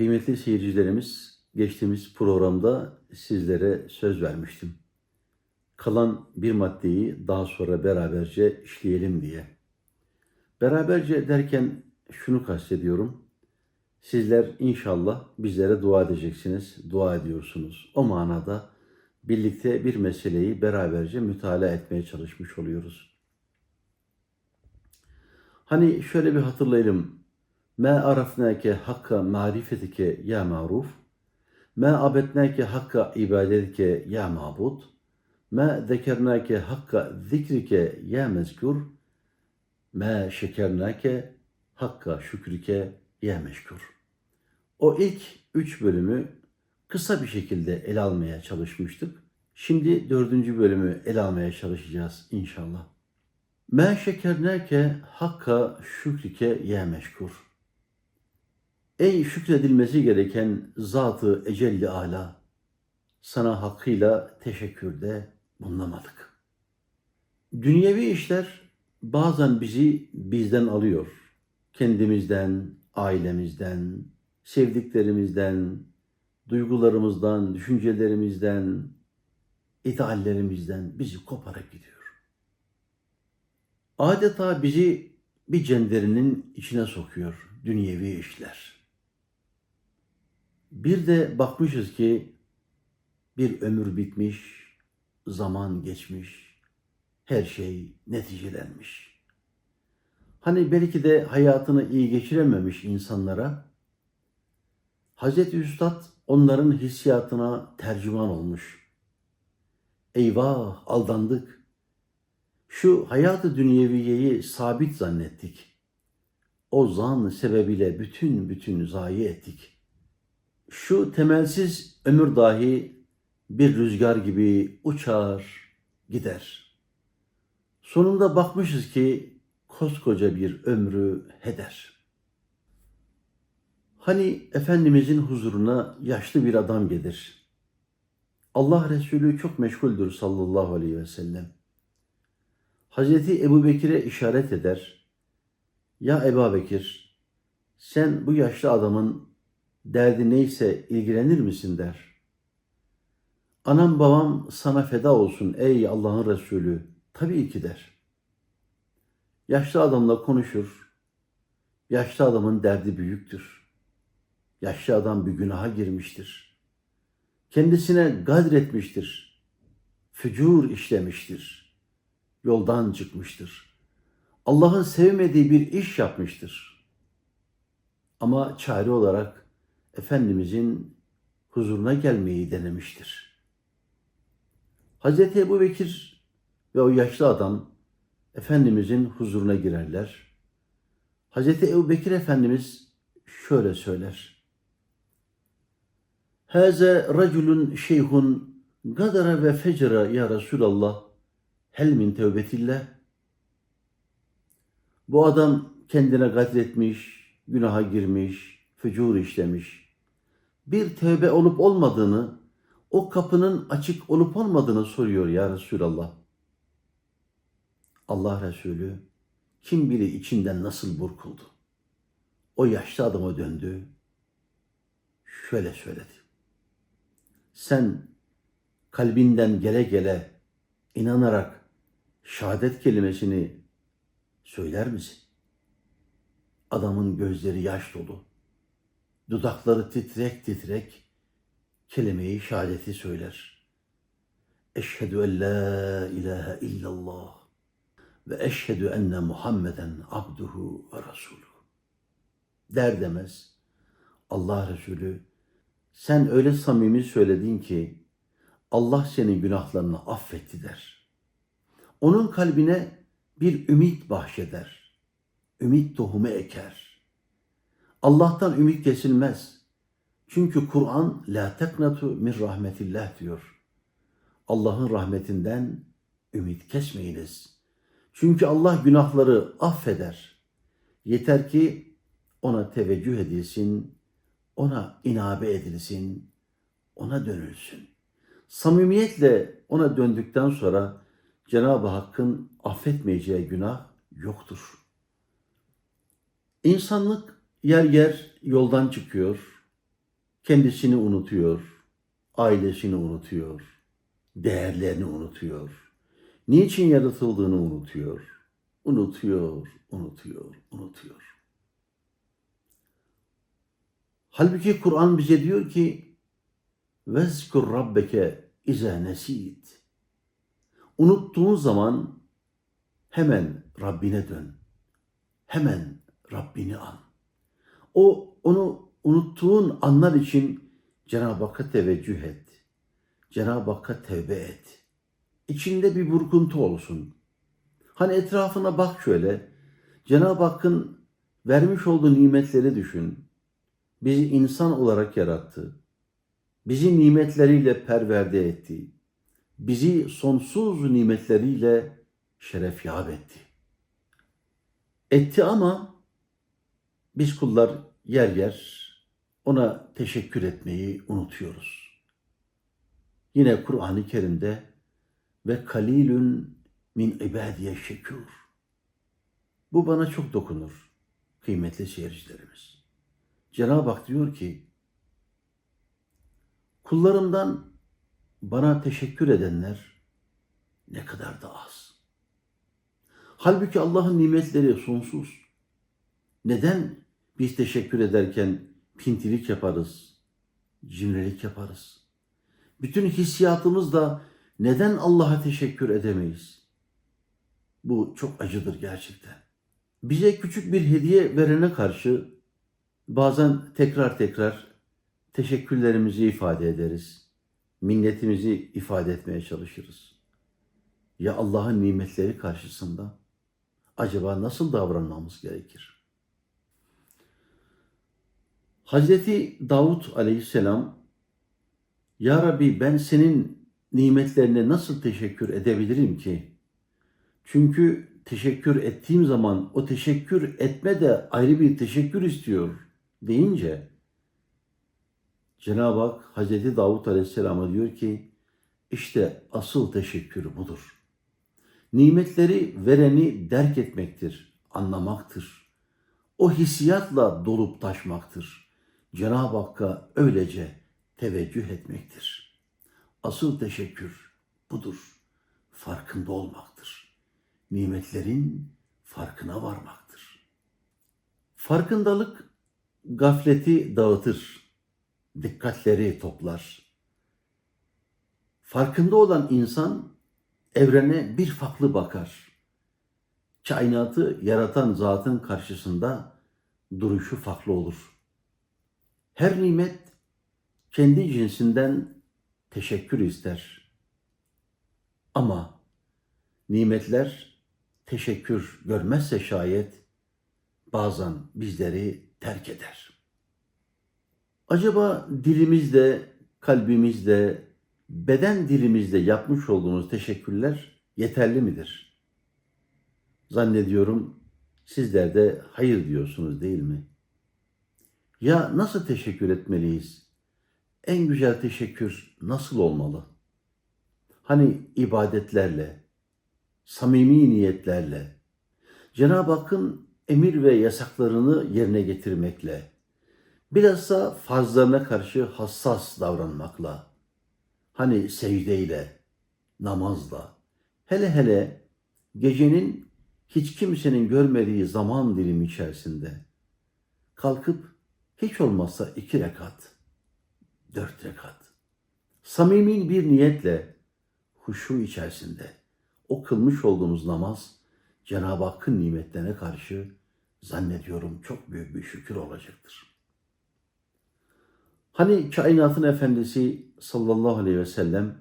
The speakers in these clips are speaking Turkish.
Kıymetli seyircilerimiz, geçtiğimiz programda sizlere söz vermiştim. Kalan bir maddeyi daha sonra beraberce işleyelim diye. Beraberce derken şunu kastediyorum. Sizler inşallah bizlere dua edeceksiniz, dua ediyorsunuz. O manada birlikte bir meseleyi beraberce mütalaa etmeye çalışmış oluyoruz. Hani şöyle bir hatırlayalım. Ma arafnake hakka marifetike ya maruf. Ma abetnake hakka ibadetike ya mabud. Ma zekernake hakka zikrike ya mezkur. Ma şekernake hakka şükrike ya meşkur. O ilk üç bölümü kısa bir şekilde ele almaya çalışmıştık. Şimdi dördüncü bölümü ele almaya çalışacağız inşallah. Ma şekernake hakka şükrike ya meşkur. Ey şükredilmesi gereken zatı ecelli ala, sana hakkıyla teşekkürde bulunamadık. Dünyevi işler bazen bizi bizden alıyor. Kendimizden, ailemizden, sevdiklerimizden, duygularımızdan, düşüncelerimizden, ideallerimizden bizi koparak gidiyor. Adeta bizi bir cenderinin içine sokuyor dünyevi işler. Bir de bakmışız ki bir ömür bitmiş, zaman geçmiş, her şey neticelenmiş. Hani belki de hayatını iyi geçirememiş insanlara Hazreti Üstad onların hissiyatına tercüman olmuş. Eyvah aldandık. Şu hayatı dünyeviyeyi sabit zannettik. O zan sebebiyle bütün bütün zayi ettik. Şu temelsiz ömür dahi bir rüzgar gibi uçar gider. Sonunda bakmışız ki koskoca bir ömrü heder. Hani Efendimizin huzuruna yaşlı bir adam gelir. Allah Resulü çok meşguldür sallallahu aleyhi ve sellem. Hazreti Ebu Bekir'e işaret eder. Ya Ebu Bekir, sen bu yaşlı adamın derdi neyse ilgilenir misin der. Anam babam sana feda olsun ey Allah'ın Resulü. Tabii ki der. Yaşlı adamla konuşur. Yaşlı adamın derdi büyüktür. Yaşlı adam bir günaha girmiştir. Kendisine gadretmiştir. Fücur işlemiştir. Yoldan çıkmıştır. Allah'ın sevmediği bir iş yapmıştır. Ama çare olarak Efendimizin huzuruna gelmeyi denemiştir. Hazreti Ebu Bekir ve o yaşlı adam Efendimizin huzuruna girerler. Hazreti Ebu Bekir Efendimiz şöyle söyler. Haze raculun şeyhun gadara ve fecra ya Resulallah hel min tevbetillah. Bu adam kendine gadretmiş, günaha girmiş, fücur işlemiş. Bir tövbe olup olmadığını, o kapının açık olup olmadığını soruyor ya Resulallah. Allah Resulü kim bilir içinden nasıl burkuldu. O yaşlı adama döndü. Şöyle söyledi. Sen kalbinden gele gele inanarak şehadet kelimesini söyler misin? Adamın gözleri yaş dolu. Dudakları titrek titrek kelimeyi şehadeti söyler. Eşhedü en la ilahe illallah ve eşhedü enne Muhammeden abduhu ve resuluhu. Der demez Allah Resulü sen öyle samimi söyledin ki Allah senin günahlarını affetti der. Onun kalbine bir ümit bahşeder. Ümit tohumu eker. Allah'tan ümit kesilmez. Çünkü Kur'an la teknatu min rahmetillah diyor. Allah'ın rahmetinden ümit kesmeyiniz. Çünkü Allah günahları affeder. Yeter ki ona teveccüh edilsin, ona inabe edilsin, ona dönülsün. Samimiyetle ona döndükten sonra Cenab-ı Hakk'ın affetmeyeceği günah yoktur. İnsanlık yer yer yoldan çıkıyor, kendisini unutuyor, ailesini unutuyor, değerlerini unutuyor, niçin yaratıldığını unutuyor, unutuyor, unutuyor, unutuyor. Halbuki Kur'an bize diyor ki vezkur rabbeke iza nesit. Unuttuğun zaman hemen Rabbine dön. Hemen Rabbini an. O onu unuttuğun anlar için Cenab-ı Hakk'a teveccüh et. Cenab-ı Hakk'a tevbe et. İçinde bir burkuntu olsun. Hani etrafına bak şöyle. Cenab-ı Hakk'ın vermiş olduğu nimetleri düşün. Bizi insan olarak yarattı. Bizi nimetleriyle perverde etti. Bizi sonsuz nimetleriyle şerefyab etti. Etti ama biz kullar yer yer ona teşekkür etmeyi unutuyoruz. Yine Kur'an-ı Kerim'de ve kalilün min ibadiye şekür. Bu bana çok dokunur kıymetli seyircilerimiz. Cenab-ı Hak diyor ki kullarımdan bana teşekkür edenler ne kadar da az. Halbuki Allah'ın nimetleri sonsuz. Neden biz teşekkür ederken pintilik yaparız, cimrilik yaparız? Bütün hissiyatımızla neden Allah'a teşekkür edemeyiz? Bu çok acıdır gerçekten. Bize küçük bir hediye verene karşı bazen tekrar tekrar teşekkürlerimizi ifade ederiz. Minnetimizi ifade etmeye çalışırız. Ya Allah'ın nimetleri karşısında acaba nasıl davranmamız gerekir? Hazreti Davut aleyhisselam Ya Rabbi ben senin nimetlerine nasıl teşekkür edebilirim ki? Çünkü teşekkür ettiğim zaman o teşekkür etme de ayrı bir teşekkür istiyor deyince Cenab-ı Hak Hazreti Davut Aleyhisselam'a diyor ki işte asıl teşekkür budur. Nimetleri vereni derk etmektir, anlamaktır. O hissiyatla dolup taşmaktır. Cenab-ı Hakk'a öylece teveccüh etmektir. Asıl teşekkür budur. Farkında olmaktır. Nimetlerin farkına varmaktır. Farkındalık gafleti dağıtır. Dikkatleri toplar. Farkında olan insan evrene bir farklı bakar. Kainatı yaratan zatın karşısında duruşu farklı olur. Her nimet kendi cinsinden teşekkür ister. Ama nimetler teşekkür görmezse şayet bazen bizleri terk eder. Acaba dilimizde, kalbimizde, beden dilimizde yapmış olduğumuz teşekkürler yeterli midir? Zannediyorum sizler de hayır diyorsunuz değil mi? Ya nasıl teşekkür etmeliyiz? En güzel teşekkür nasıl olmalı? Hani ibadetlerle, samimi niyetlerle, Cenab-ı Hakk'ın emir ve yasaklarını yerine getirmekle, bilhassa farzlarına karşı hassas davranmakla, hani secdeyle, namazla, hele hele gecenin hiç kimsenin görmediği zaman dilimi içerisinde kalkıp hiç olmazsa iki rekat, dört rekat, samimi bir niyetle huşu içerisinde o kılmış olduğumuz namaz Cenab-ı Hakk'ın nimetlerine karşı zannediyorum çok büyük bir şükür olacaktır. Hani kainatın efendisi sallallahu aleyhi ve sellem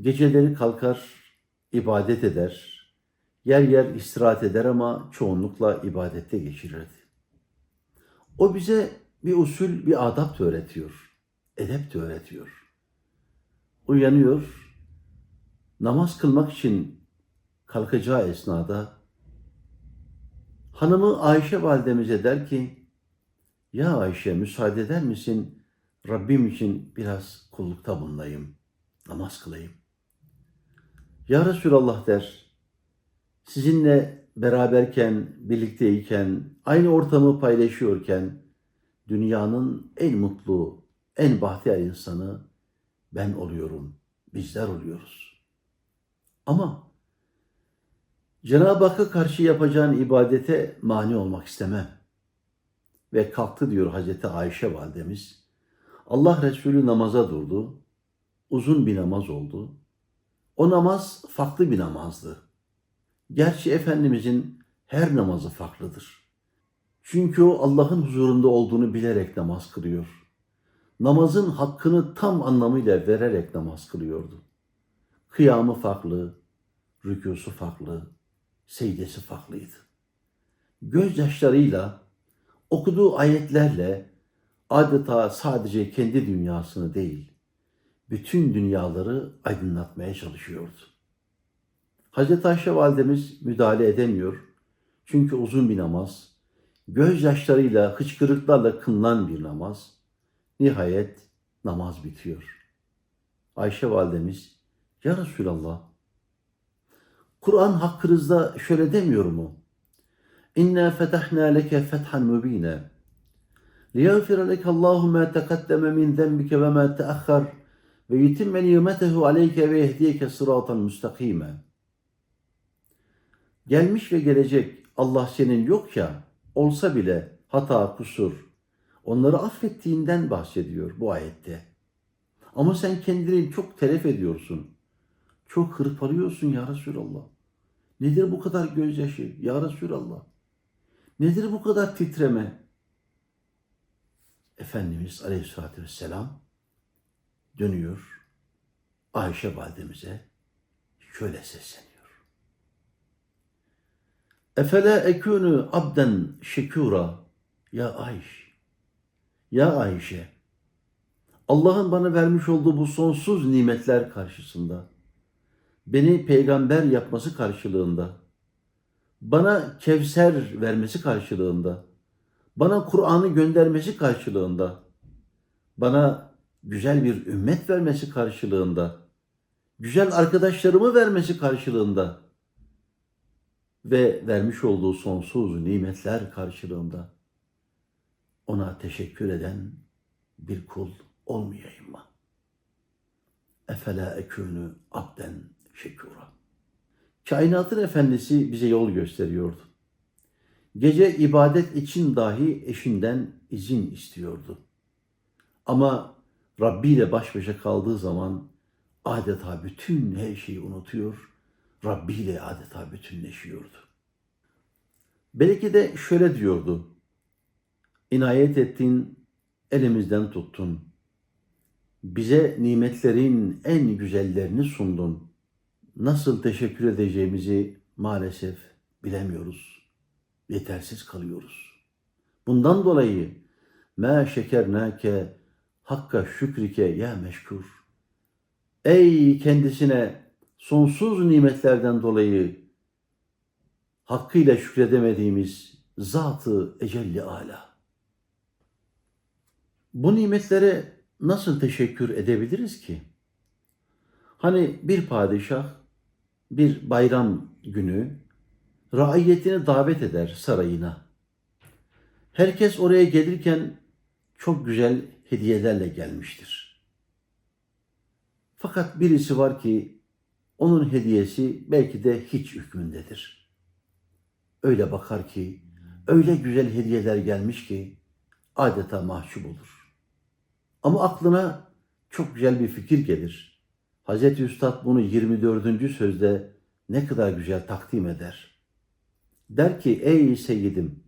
geceleri kalkar, ibadet eder, yer yer istirahat eder ama çoğunlukla ibadette geçirirdi. O bize bir usul, bir adap da öğretiyor, edep de öğretiyor. Uyanıyor, namaz kılmak için kalkacağı esnada hanımı Ayşe validemize der ki, ya Ayşe müsaade eder misin Rabbim için biraz kullukta bulunayım, namaz kılayım. Ya Resulallah der, sizinle beraberken, birlikteyken, aynı ortamı paylaşıyorken dünyanın en mutlu, en bahtiyar insanı ben oluyorum, bizler oluyoruz. Ama Cenab-ı Hakk'a karşı yapacağın ibadete mani olmak istemem. Ve kalktı diyor Hazreti Ayşe validemiz. Allah Resulü namaza durdu. Uzun bir namaz oldu. O namaz farklı bir namazdı. Gerçi Efendimizin her namazı farklıdır. Çünkü o Allah'ın huzurunda olduğunu bilerek namaz kılıyor. Namazın hakkını tam anlamıyla vererek namaz kılıyordu. Kıyamı farklı, rükûsu farklı, secdesi farklıydı. Gözyaşlarıyla, okuduğu ayetlerle adeta sadece kendi dünyasını değil, bütün dünyaları aydınlatmaya çalışıyordu. Hazreti Ayşe validemiz müdahale edemiyor. Çünkü uzun bir namaz. Gözyaşlarıyla, hıçkırıklarla kılınan bir namaz. Nihayet namaz bitiyor. Ayşe validemiz, Ya Resulallah, Kur'an hakkınızda şöyle demiyor mu? İnna fetahna leke fethan mübine. Liyagfira leke Allahu ma taqaddama min zenbike ve ma teahhar ve yutimme nimetehu aleyke ve yehdiyeke sıratal müstakime.'' Gelmiş ve gelecek Allah senin yok ya, olsa bile hata, kusur, onları affettiğinden bahsediyor bu ayette. Ama sen kendini çok telef ediyorsun. Çok hırpalıyorsun ya Resulallah. Nedir bu kadar gözyaşı ya Resulallah? Nedir bu kadar titreme? Efendimiz Aleyhisselatü Vesselam dönüyor Ayşe validemize şöyle sesleniyor. Efela ekûnü abden şekûra ya Ayşe. Ya Ayşe. Allah'ın bana vermiş olduğu bu sonsuz nimetler karşısında beni peygamber yapması karşılığında bana Kevser vermesi karşılığında bana Kur'an'ı göndermesi karşılığında bana güzel bir ümmet vermesi karşılığında güzel arkadaşlarımı vermesi karşılığında ve vermiş olduğu sonsuz nimetler karşılığında ona teşekkür eden bir kul olmayayım mı? Efela ekûnü abden şekûra. Kainatın efendisi bize yol gösteriyordu. Gece ibadet için dahi eşinden izin istiyordu. Ama Rabbi ile baş başa kaldığı zaman adeta bütün her şeyi unutuyor, Rabbi ile adeta bütünleşiyordu. Belki de şöyle diyordu, inayet ettin, elimizden tuttun. Bize nimetlerin en güzellerini sundun. Nasıl teşekkür edeceğimizi maalesef bilemiyoruz. Yetersiz kalıyoruz. Bundan dolayı ma şekernake hakka şükrike ya meşkur. Ey kendisine sonsuz nimetlerden dolayı hakkıyla şükredemediğimiz zatı ecelli ala. Bu nimetlere nasıl teşekkür edebiliriz ki? Hani bir padişah bir bayram günü raiyetini davet eder sarayına. Herkes oraya gelirken çok güzel hediyelerle gelmiştir. Fakat birisi var ki onun hediyesi belki de hiç hükmündedir. Öyle bakar ki öyle güzel hediyeler gelmiş ki adeta mahcup olur. Ama aklına çok güzel bir fikir gelir. Hazreti Üstad bunu 24. sözde ne kadar güzel takdim eder. Der ki ey seyyidim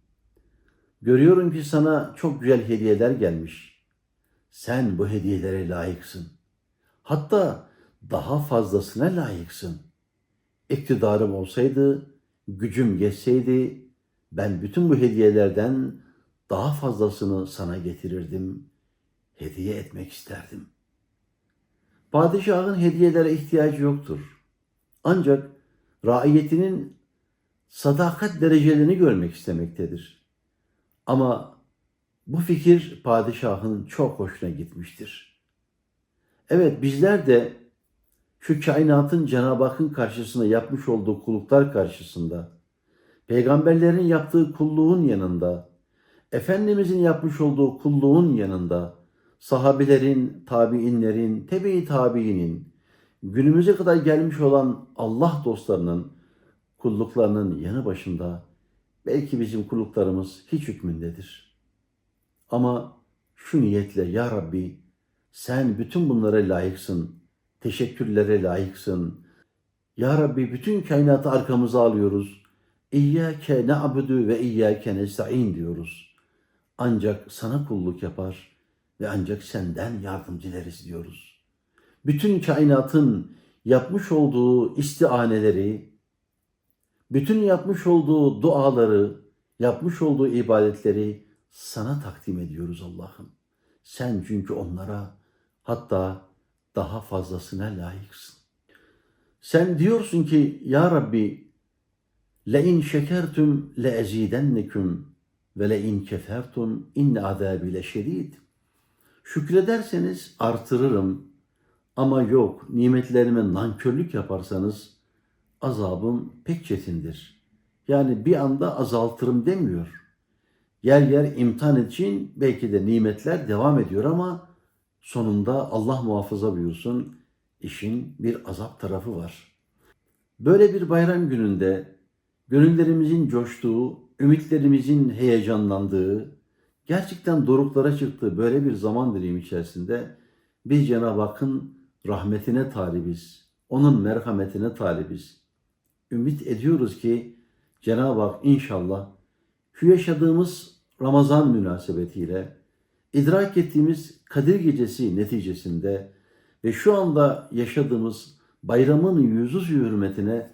görüyorum ki sana çok güzel hediyeler gelmiş. Sen bu hediyelere layıksın. Hatta daha fazlasına layıksın. İktidarım olsaydı, gücüm geçseydi ben bütün bu hediyelerden daha fazlasını sana getirirdim, hediye etmek isterdim. Padişahın hediyelere ihtiyacı yoktur. Ancak raiyetinin sadakat derecelerini görmek istemektedir. Ama bu fikir padişahın çok hoşuna gitmiştir. Evet bizler de şu kainatın Cenab-ı Hakk'ın karşısında yapmış olduğu kulluklar karşısında, peygamberlerin yaptığı kulluğun yanında, Efendimizin yapmış olduğu kulluğun yanında sahabelerin, tabiinlerin, tebe-i tabiinin, günümüze kadar gelmiş olan Allah dostlarının kulluklarının yanı başında belki bizim kulluklarımız hiç hükmündedir. Ama şu niyetle ya Rabbi sen bütün bunlara layıksın, teşekkürlere layıksın. Ya Rabbi bütün kainatı arkamıza alıyoruz. İyyâke na'budu ve iyyâke nesta'in diyoruz. Ancak sana kulluk yapar ve ancak senden yardım dileriz diyoruz. Bütün kainatın yapmış olduğu istianeleri, bütün yapmış olduğu duaları, yapmış olduğu ibadetleri sana takdim ediyoruz Allah'ım. Sen çünkü onlara hatta daha fazlasına layıksın. Sen diyorsun ki ya Rabbi le in şekertum le ezidennekum ve le in kefertum inne azabi leşedid. Şükrederseniz artırırım ama yok nimetlerime nankörlük yaparsanız azabım pek çetindir. Yani bir anda azaltırım demiyor. Yer yer imtihan için belki de nimetler devam ediyor ama sonunda Allah muhafaza buyursun işin bir azap tarafı var. Böyle bir bayram gününde gönüllerimizin coştuğu, ümitlerimizin heyecanlandığı, gerçekten doruklara çıktığı böyle bir zaman dilimi içerisinde biz Cenab-ı Hakk'ın rahmetine talibiz. Onun merhametine talibiz. Ümit ediyoruz ki Cenab-ı Hak inşallah şu yaşadığımız Ramazan münasebetiyle idrak ettiğimiz Kadir Gecesi neticesinde ve şu anda yaşadığımız bayramın yüzü hürmetine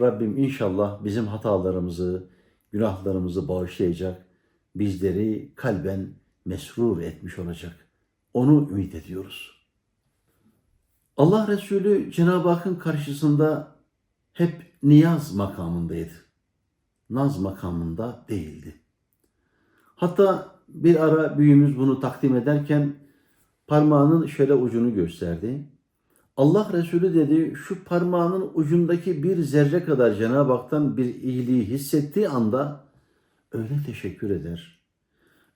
Rabbim inşallah bizim hatalarımızı, günahlarımızı bağışlayacak, bizleri kalben mesrur etmiş olacak. Onu ümit ediyoruz. Allah Resulü Cenab-ı Hakk'ın karşısında hep niyaz makamındaydı. Naz makamında değildi. Hatta bir ara büyüğümüz bunu takdim ederken parmağının şöyle ucunu gösterdi. Allah Resulü dedi şu parmağının ucundaki bir zerre kadar Cenab-ı Hak'tan bir iyiliği hissettiği anda öyle teşekkür eder.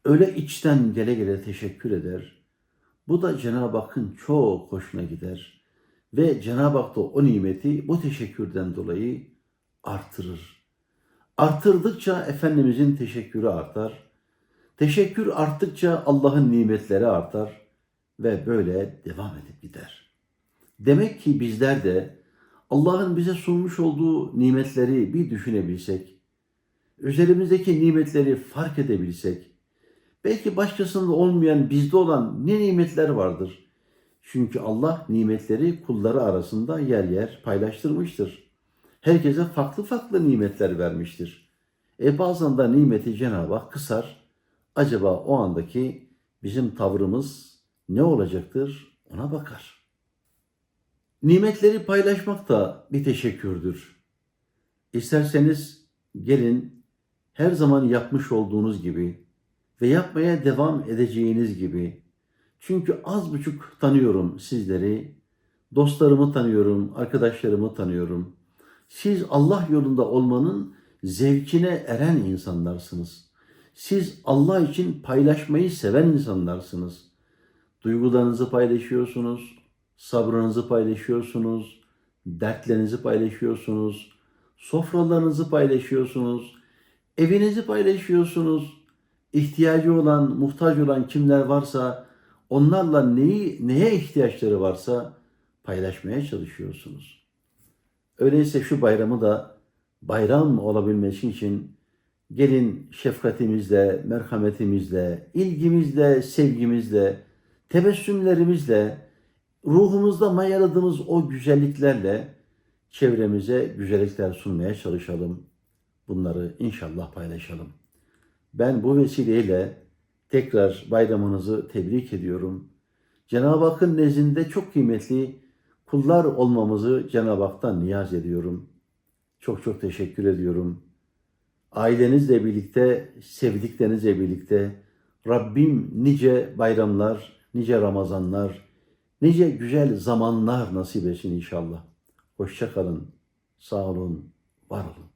Öyle içten gele gele teşekkür eder. Bu da Cenab-ı Hakk'ın çok hoşuna gider. Ve Cenab-ı Hak da o nimeti bu teşekkürden dolayı artırır. Artırdıkça Efendimizin teşekkürü artar. Teşekkür arttıkça Allah'ın nimetleri artar ve böyle devam edip gider. Demek ki bizler de Allah'ın bize sunmuş olduğu nimetleri bir düşünebilsek, üzerimizdeki nimetleri fark edebilsek, belki başkasında olmayan bizde olan ne nimetler vardır? Çünkü Allah nimetleri kulları arasında yer yer paylaştırmıştır. Herkese farklı farklı nimetler vermiştir. E bazen de nimeti Cenab-ı Hak kısar. Acaba o andaki bizim tavrımız ne olacaktır ona bakar. Nimetleri paylaşmak da bir teşekkürdür. İsterseniz gelin her zaman yapmış olduğunuz gibi ve yapmaya devam edeceğiniz gibi çünkü az buçuk tanıyorum sizleri, dostlarımı tanıyorum, arkadaşlarımı tanıyorum. Siz Allah yolunda olmanın zevkine eren insanlarsınız. Siz Allah için paylaşmayı seven insanlarsınız. Duygularınızı paylaşıyorsunuz, sabrınızı paylaşıyorsunuz, dertlerinizi paylaşıyorsunuz, sofralarınızı paylaşıyorsunuz, evinizi paylaşıyorsunuz. İhtiyacı olan, muhtaç olan kimler varsa onlarla neyi neye ihtiyaçları varsa paylaşmaya çalışıyorsunuz. Öyleyse şu bayramı da bayram olabilmesi için gelin şefkatimizle, merhametimizle, ilgimizle, sevgimizle, tebessümlerimizle, ruhumuzda mayaladığımız o güzelliklerle çevremize güzellikler sunmaya çalışalım. Bunları inşallah paylaşalım. Ben bu vesileyle tekrar bayramınızı tebrik ediyorum. Cenab-ı Hakk'ın nezdinde çok kıymetli kullar olmamızı Cenab-ı Hak'tan niyaz ediyorum. Çok çok teşekkür ediyorum. Ailenizle birlikte, sevdiklerinizle birlikte Rabbim nice bayramlar, nice Ramazanlar, nice güzel zamanlar nasip etsin inşallah. Hoşça kalın, sağ olun, var olun.